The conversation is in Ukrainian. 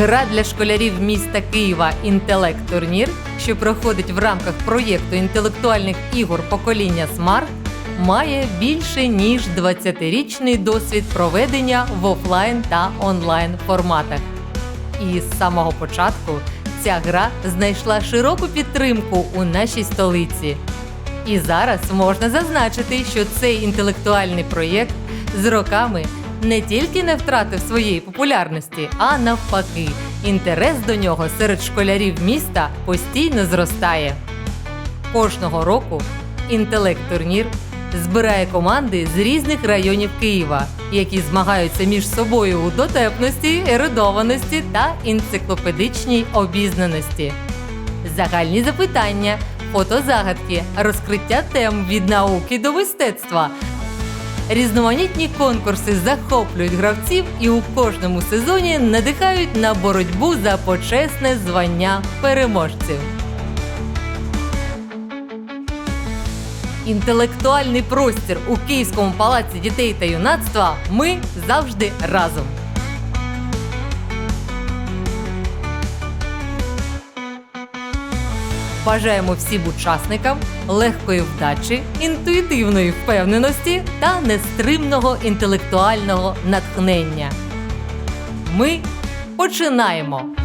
Гра для школярів міста Києва Інтелект турнір, що проходить в рамках проєкту інтелектуальних ігор покоління Смарт, має більше ніж 20-річний досвід проведення в офлайн та онлайн форматах. І з самого початку ця гра знайшла широку підтримку у нашій столиці. І зараз можна зазначити, що цей інтелектуальний проєкт з роками не тільки не втратив своєї популярності, а навпаки, інтерес до нього серед школярів міста постійно зростає. Кожного року інтелект-турнір збирає команди з різних районів Києва, які змагаються між собою у дотепності, ерудованості та енциклопедичній обізнаності. Загальні запитання, фотозагадки, розкриття тем від науки до мистецтва. Різноманітні конкурси захоплюють гравців і у кожному сезоні надихають на боротьбу за почесне звання переможців. Інтелектуальний простір у Київському палаці дітей та юнацтва ми завжди разом. Бажаємо всім учасникам легкої вдачі, інтуїтивної впевненості та нестримного інтелектуального натхнення. Ми починаємо!